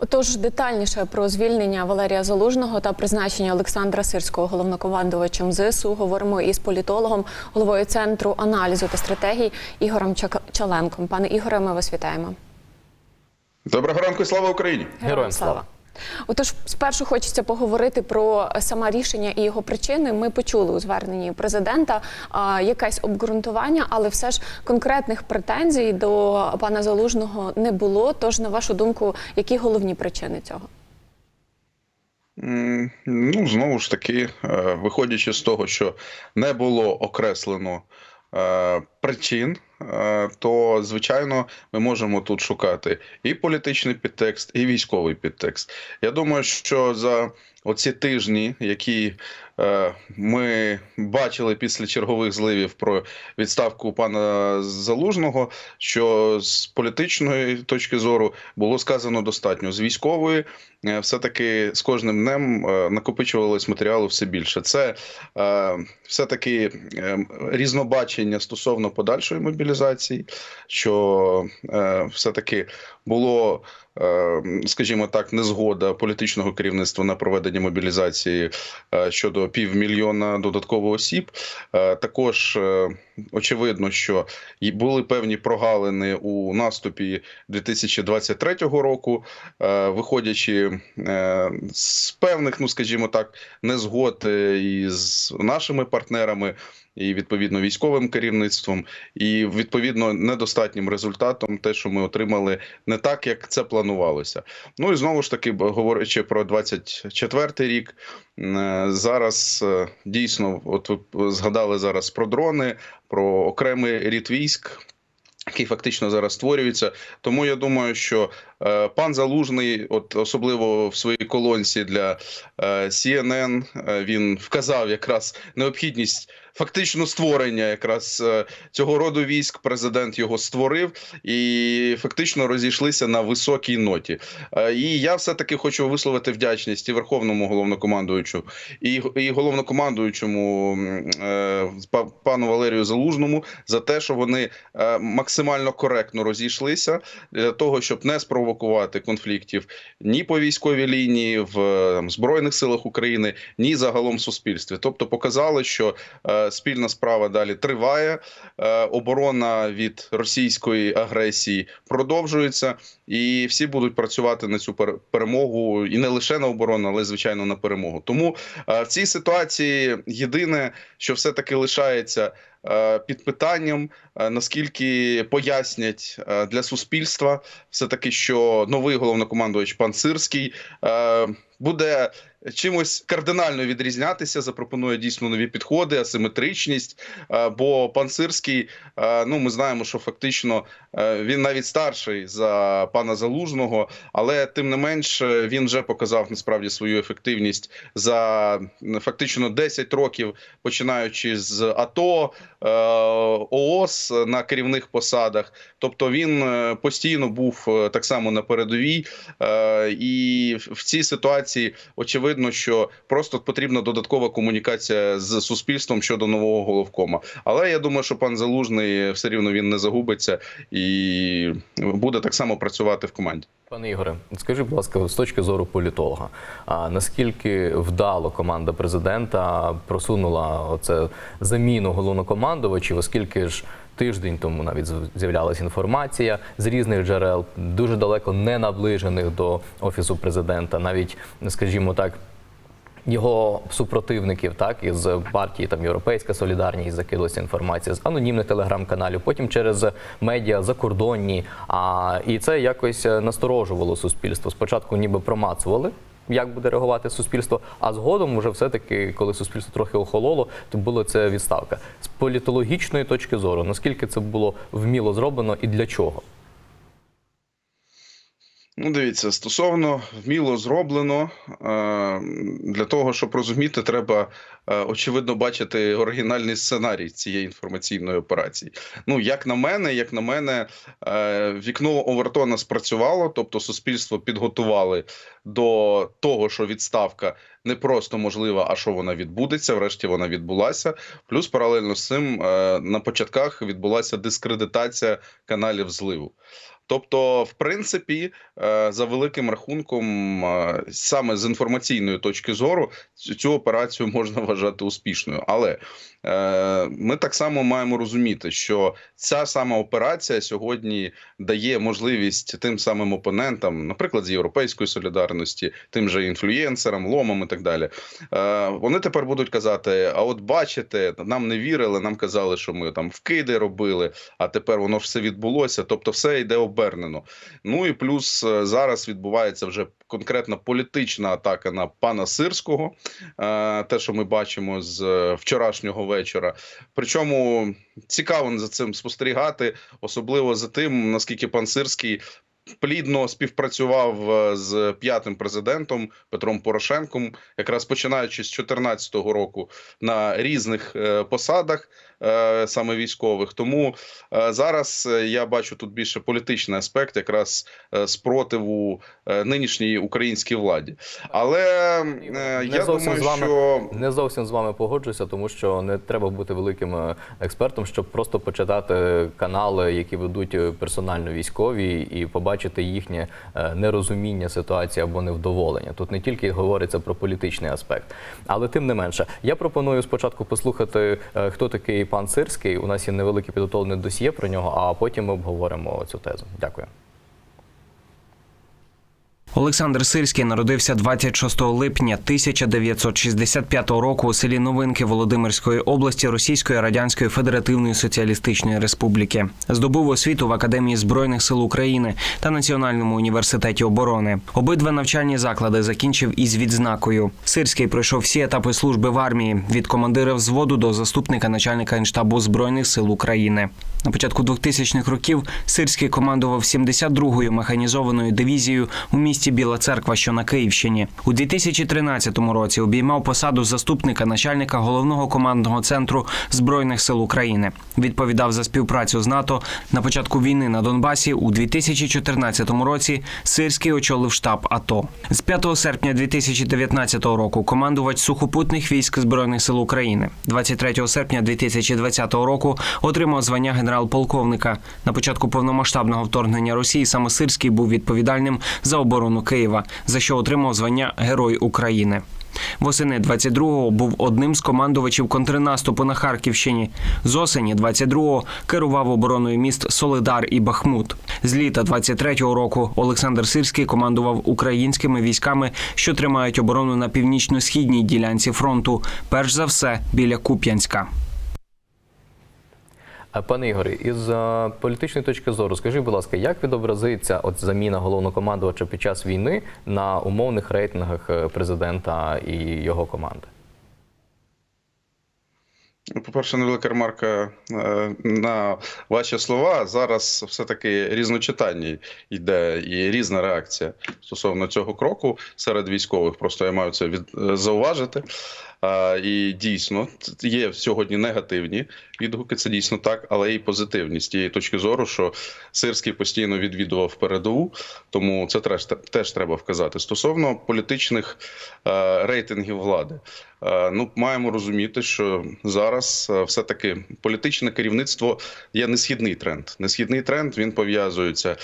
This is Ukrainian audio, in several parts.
Отож, детальніше про звільнення Валерія Залужного та призначення Олександра Сирського головнокомандувачем ЗСУ говоримо із політологом, головою центру аналізу та стратегій Ігорем Чаленком. Пане Ігоре, ми вас вітаємо. Доброго ранку, і слава Україні! Героям слава. Отож, спершу хочеться поговорити про саме рішення і його причини. Ми почули у зверненні президента а, якесь обґрунтування, але все ж конкретних претензій до пана Залужного не було. Тож, на вашу думку, які головні причини цього? Ну, знову ж таки, е, виходячи з того, що не було окреслено причин, е, то звичайно ми можемо тут шукати і політичний підтекст, і військовий підтекст. Я думаю, що за оці тижні, які е, ми бачили після чергових зливів про відставку пана Залужного, що з політичної точки зору було сказано достатньо. З військової е, все-таки з кожним днем е, накопичувалось матеріалу все більше. Це е, все-таки е, різнобачення стосовно подальшої мобілізації, що е, все-таки було, е, скажімо так, незгода політичного керівництва на проведення мобілізації е, щодо півмільйона додаткових осіб. Е, Також очевидно, що були певні прогалини у наступі 2023 року, е, виходячи е, з певних, ну скажімо так, незгод е, із нашими партнерами. І відповідно військовим керівництвом, і відповідно недостатнім результатом, те, що ми отримали, не так, як це планувалося. Ну і знову ж таки, говорячи про 24-й рік, зараз дійсно, от ви згадали зараз про дрони, про окремий рід військ. Який фактично зараз створюється, тому я думаю, що пан Залужний, от особливо в своїй колонці для е, CNN, е, він вказав якраз необхідність фактично створення якраз е, цього роду військ. Президент його створив і фактично розійшлися на високій ноті. Е, і я все таки хочу висловити вдячність і верховному головнокомандуючу, і, і головнокомандуючому е, пану Валерію Залужному за те, що вони е, максимально коректно розійшлися для того, щоб не спровокувати конфліктів ні по військовій лінії в е, збройних силах України, ні загалом в суспільстві. Тобто показали, що е, спільна справа далі триває. е, Оборона від російської агресії продовжується, і всі будуть працювати на цю перемогу, і не лише на оборону, але звичайно на перемогу. Тому е, в цій ситуації єдине, що все таки лишається під питанням, е, наскільки пояснять е, для суспільства, все таки, що новий головнокомандувач пан Сирський е, буде чимось кардинально відрізнятися, запропонує дійсно нові підходи, асиметричність. Е, Бо пан Сирський, е, ну ми знаємо, що фактично е, він навіть старший за пана Залужного, але тим не менш він вже показав насправді свою ефективність за фактично 10 років, починаючи з АТО, ООС на керівних посадах. Тобто він постійно був так само на передовій, і в цій ситуації очевидно, що просто потрібна додаткова комунікація з суспільством щодо нового головкома. Але я думаю, що пан Залужний все рівно він не загубиться і буде так само працювати в команді. Пане Ігоре, скажіть, будь ласка, з точки зору політолога, а наскільки вдало команда президента просунула оце заміну головнокомандувачів, оскільки ж тиждень тому навіть з'являлася інформація з різних джерел, дуже далеко не наближених до офісу президента, навіть, скажімо так. Його супротивників, так із партії там Європейська Солідарність закидалася інформація з анонімних телеграм-каналів, потім через медіа закордонні. А і це якось е, насторожувало суспільство. Спочатку ніби промацували. Як буде реагувати суспільство? А згодом, вже все-таки, коли суспільство трохи охололо, то було це відставка з політологічної точки зору. Наскільки це було вміло зроблено і для чого? Ну, дивіться, стосовно вміло зроблено е, для того, щоб розуміти, треба е, очевидно бачити оригінальний сценарій цієї інформаційної операції. Ну, як на мене, як на мене, е, вікно Овертона спрацювало, тобто суспільство підготували до того, що відставка не просто можлива, а що вона відбудеться. Врешті вона відбулася. Плюс паралельно з цим е, на початках відбулася дискредитація каналів зливу. Тобто, в принципі, е, за великим рахунком, е, саме з інформаційної точки зору, цю- операцію можна вважати успішною. Але ми так само маємо розуміти, що ця сама операція сьогодні дає можливість тим самим опонентам, наприклад, з європейської солідарності, тим же інфлюєнсерам, ломам і так далі. Е, Вони тепер будуть казати: а от бачите, нам не вірили, нам казали, що ми там вкиди робили, а тепер воно все відбулося. Тобто, все йде обернено. Ну і плюс е, зараз відбувається вже конкретна політична атака на пана Сирського, е, те, що ми бачимо з вчорашнього вечора. Причому цікаво за цим спостерігати, особливо за тим, наскільки пан Сирський. Плідно співпрацював е, з п'ятим президентом Петром Порошенком, якраз починаючи з 2014 року на різних е, посадах, е, саме військових. Тому зараз я бачу тут більше політичний аспект, якраз спротиву нинішній українській владі. Але Не я думаю, з вами що Не зовсім з вами погоджуюся, тому що не треба бути великим експертом, щоб просто почитати канали, які ведуть персонально військові, і побачити їхнє е, нерозуміння ситуації або невдоволення. Тут не тільки говориться про політичний аспект, але тим не менше, я пропоную спочатку послухати, е, хто такий пан Сирський. У нас є невелике підготовлене досьє про нього, а потім ми обговоримо цю тезу. Дякую. Олександр Сирський народився 26 липня 1965 року у селі Новинки Володимирської області Російської Радянської Федеративної Соціалістичної Республіки. Здобув освіту в Академії збройних сил України та Національному університеті оборони. Обидва навчальні заклади закінчив із відзнакою. Сирський пройшов всі етапи служби в армії від командира взводу до заступника начальника генштабу збройних сил України. На початку 2000-х років Сирський командував 72-ю механізованою дивізією у місті Біла Церква, що на Київщині. У 2013 році обіймав посаду заступника начальника головного командного центру збройних сил України. Відповідав за співпрацю з НАТО на початку війни на Донбасі. У 2014 році Сирський очолив штаб АТО. З 5 серпня 2019 року командувач сухопутних військ збройних сил України. 23 серпня 2020 року отримав звання генерал-полковника. На початку повномасштабного вторгнення Росії саме Сирський був відповідальним за оборону Києва, за що отримав звання Герой України. Восени 22-го був одним з командувачів контрнаступу на Харківщині. З осені 22-го керував обороною міст Солидар і Бахмут. З літа 23-го року Олександр Сирський командував українськими військами, що тримають оборону на північно-східній ділянці фронту, перш за все біля Куп'янська. А, Пане Ігорі, із е, політичної точки зору, скажіть, будь ласка, як відобразиться от заміна головнокомандувача під час війни на умовних рейтингах е, президента і його команди? По-перше, невелика ремарка е, на ваші слова. Зараз все-таки різночитання йде і різна реакція стосовно цього кроку серед військових. Просто я маю це від, е, зауважити. І дійсно є сьогодні негативні відгуки, це дійсно так, але і позитивні з тієї точки зору, що Сирський постійно відвідував передову, тому це теж, теж треба вказати. Стосовно політичних е, рейтингів влади. Е, Ну, маємо розуміти, що зараз е, все-таки політичне керівництво є несхідний тренд. Несхідний тренд він пов'язується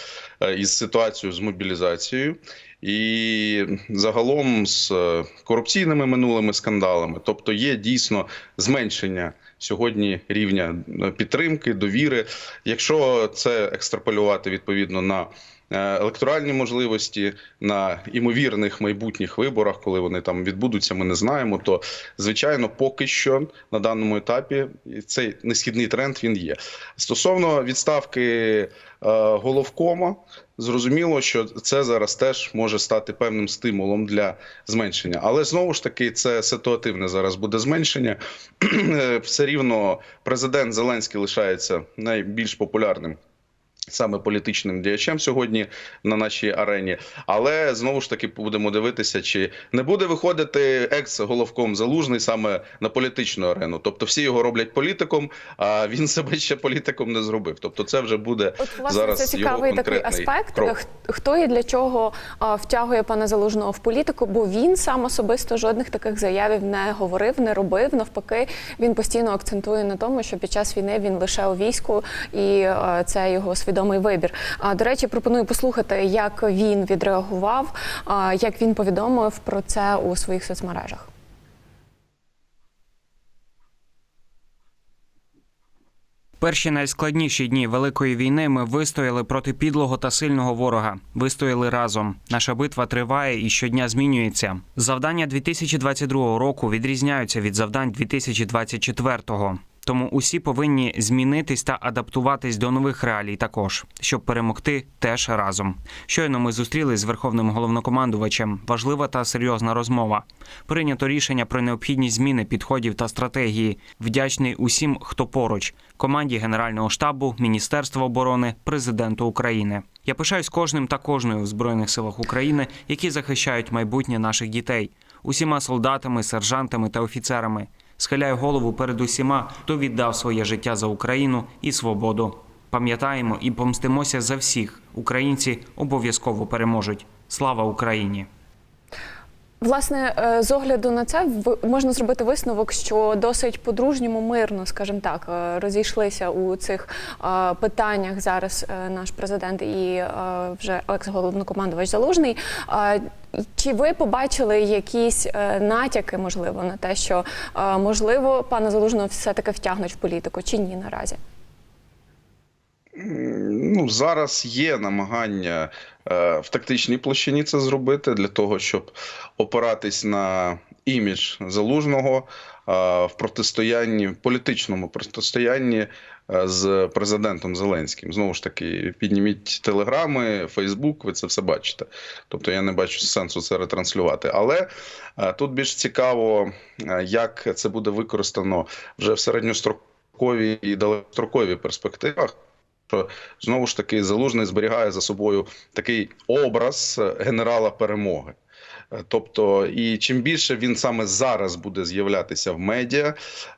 із ситуацією з мобілізацією і загалом з е, корупційними минулими скандалами. Тобто є дійсно зменшення сьогодні рівня е, підтримки, довіри. Якщо це екстраполювати відповідно на електоральні можливості на імовірних майбутніх виборах, коли вони там відбудуться, ми не знаємо. То звичайно, поки що на даному етапі цей несхідний тренд він є. Стосовно відставки е, головкома, зрозуміло, що це зараз теж може стати певним стимулом для зменшення. Але знову ж таки, це ситуативне зараз буде зменшення. Все рівно президент Зеленський лишається найбільш популярним. Саме політичним діячем сьогодні на нашій арені, але знову ж таки будемо дивитися, чи не буде виходити екс-головком залужний саме на політичну арену. Тобто всі його роблять політиком, а він себе ще політиком не зробив. Тобто, це вже буде От власне зараз це його цікавий такий аспект. крок. Хто і для чого втягує пана залужного в політику? Бо він сам особисто жодних таких заявів не говорив, не робив. Навпаки, він постійно акцентує на тому, що під час війни він лише у війську, і це його свідомість. Свідомий вибір. А, До речі, пропоную послухати, як він відреагував, як він повідомив про це у своїх соцмережах. Перші найскладніші дні великої війни ми вистояли проти підлого та сильного ворога. Вистояли разом. Наша битва триває і щодня змінюється. Завдання 2022 року відрізняються від завдань 2024. Тому усі повинні змінитись та адаптуватись до нових реалій також, щоб перемогти теж разом. Щойно ми зустрілись з верховним головнокомандувачем. Важлива та серйозна розмова. Прийнято рішення про необхідність зміни підходів та стратегії. Вдячний усім, хто поруч, команді Генерального штабу, Міністерства оборони, президенту України. Я пишаюсь кожним та кожною в збройних силах України, які захищають майбутнє наших дітей, усіма солдатами, сержантами та офіцерами. Схиляю голову перед усіма, хто віддав своє життя за Україну і свободу. Пам'ятаємо і помстимося за всіх. Українці обов'язково переможуть. Слава Україні! Власне, е, з огляду на це можна зробити висновок, що досить по-дружньому мирно, скажімо так, е, розійшлися у цих е, питаннях зараз наш президент і вже екс-головнокомандувач Залужний. Чи ви побачили якісь натяки, можливо, на те, що можливо пана Залужного все-таки втягнуть в політику, чи ні наразі? Ну, зараз є намагання е, в тактичній площині це зробити для того, щоб опиратись на імідж залужного е, в протистоянні, політичному протистоянні е, з президентом Зеленським. Знову ж таки, підніміть телеграми, Фейсбук, ви це все бачите. Тобто я не бачу сенсу це ретранслювати. Але тут більш цікаво, як це буде використано вже в середньостроковій і далекостроковій перспективах що знову ж таки залужний зберігає за собою такий образ генерала перемоги. Е, Тобто, і чим більше він саме зараз буде з'являтися в медіа,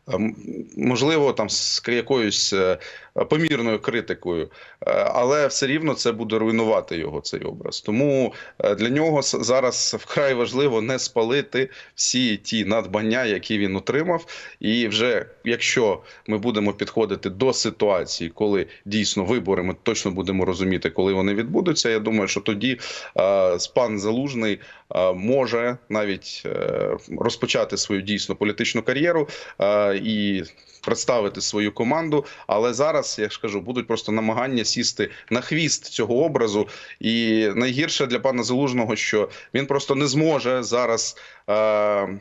ем, можливо, там з якоюсь е, помірною критикою, е, але все рівно це буде руйнувати його цей образ. Тому е, для нього зараз вкрай важливо не спалити всі ті надбання, які він отримав. І вже якщо ми будемо підходити до ситуації, коли дійсно вибори, ми точно будемо розуміти, коли вони відбудуться. Я думаю, що тоді е, пан Залужний е, може навіть е, розпочати свою дійсно політичну кар'єру е, і представити свою команду. Але зараз я ж кажу, будуть просто намагання сісти на хвіст цього образу. І найгірше для пана Залужного, що він просто не зможе зараз. Е,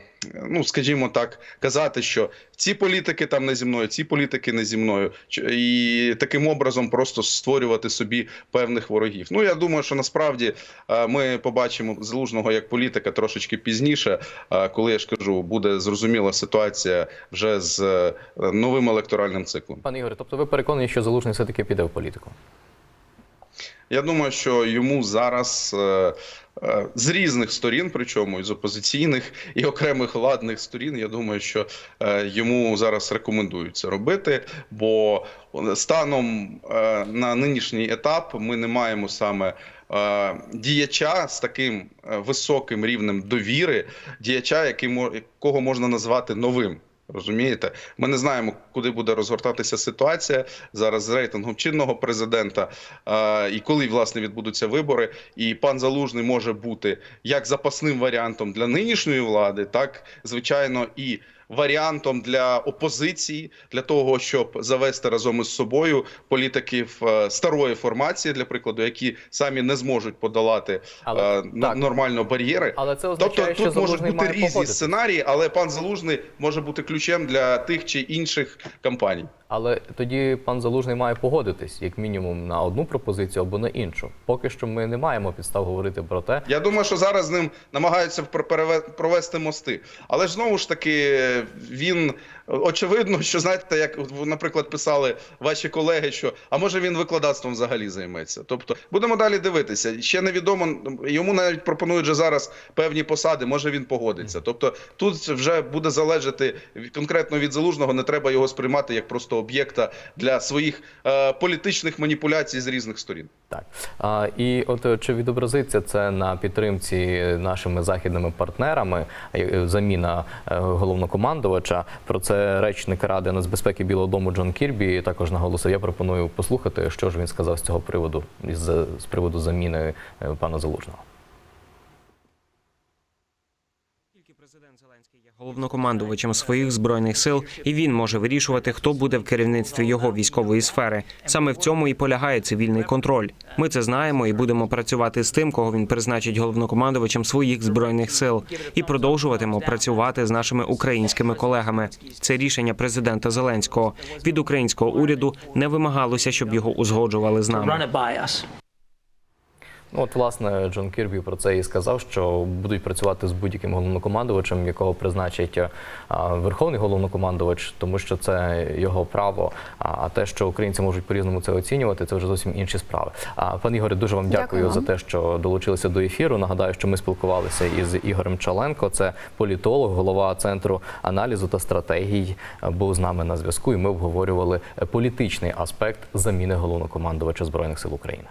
ну, скажімо так, казати, що ці політики там не зі мною, ці політики не зі мною, і таким образом просто створювати собі певних ворогів. Ну я думаю, що насправді е, ми побачимо залужного як політика трошечки пізніше, е, коли я ж кажу, буде зрозуміла ситуація вже з е, новим електоральним циклом. Пане Ігоре, тобто ви переконані, що залужний все-таки піде в політику? Я думаю, що йому зараз з різних сторін, причому і з опозиційних і окремих владних сторін, я думаю, що е, йому зараз рекомендують це робити. Бо станом е, на нинішній етап ми не маємо саме. е, Діяча з таким е, високим рівнем довіри, діяча, якого можна назвати новим. Розумієте, ми не знаємо, куди буде розгортатися ситуація зараз з рейтингом чинного президента, е, і коли власне відбудуться вибори. І пан Залужний може бути як запасним варіантом для нинішньої влади, так звичайно і варіантом для опозиції, для того, щоб завести разом із собою політиків е, старої формації, для прикладу, які самі не зможуть подолати Але- е, так. нормально бар'єри. Але це означає, Тобто що тут можуть бути має різні погодитись. сценарії, але пан Залужний може бути ключем для тих чи інших кампаній. Але тоді пан Залужний має погодитись як мінімум на одну пропозицію або на іншу. Поки що ми не маємо підстав говорити про те, Я думаю, що зараз з ним намагаються пр- провести мости. Але ж знову ж таки, він очевидно, що знаєте, як наприклад, писали ваші колеги, що а може він викладацтвом взагалі займеться. Тобто будемо далі дивитися. Ще невідомо йому навіть пропонують вже зараз певні посади. Може він погодиться. Тобто тут вже буде залежати конкретно від залужного. Не треба його сприймати як просто об'єкта для своїх е, політичних маніпуляцій з різних сторін. Так а, і от е, чи відобразиться це на підтримці нашими західними партнерами? е, Заміна е, головнокомандувача про це Це речник Ради нацбезпеки Білого Дому Джон Кірбі також наголосив. Я пропоную послухати, що ж він сказав з цього приводу, із з приводу заміни е, пана Залужного. Тільки президент Зеленський є головнокомандувачем своїх збройних сил, і він може вирішувати, хто буде в керівництві його військової сфери. Саме в цьому і полягає цивільний контроль. Ми це знаємо і будемо працювати з тим, кого він призначить головнокомандувачем своїх збройних сил, і продовжуватимо працювати з нашими українськими колегами. Це рішення президента Зеленського. Від українського уряду не вимагалося, щоб його узгоджували з нами. Ну, от, власне, Джон Кірбі про це і сказав, що будуть працювати з будь-яким головнокомандувачем, якого призначить а, верховний головнокомандувач, тому що це його право. А а те, що українці можуть по-різному це оцінювати, це вже зовсім інші справи. А пан Ігоре, дуже вам дякую, Дякую за те, що долучилися до ефіру. Нагадаю, що ми спілкувалися із Ігорем Чаленко. Це політолог, голова центру аналізу та стратегій. Був з нами на зв'язку, і ми обговорювали політичний аспект заміни головнокомандувача збройних сил України.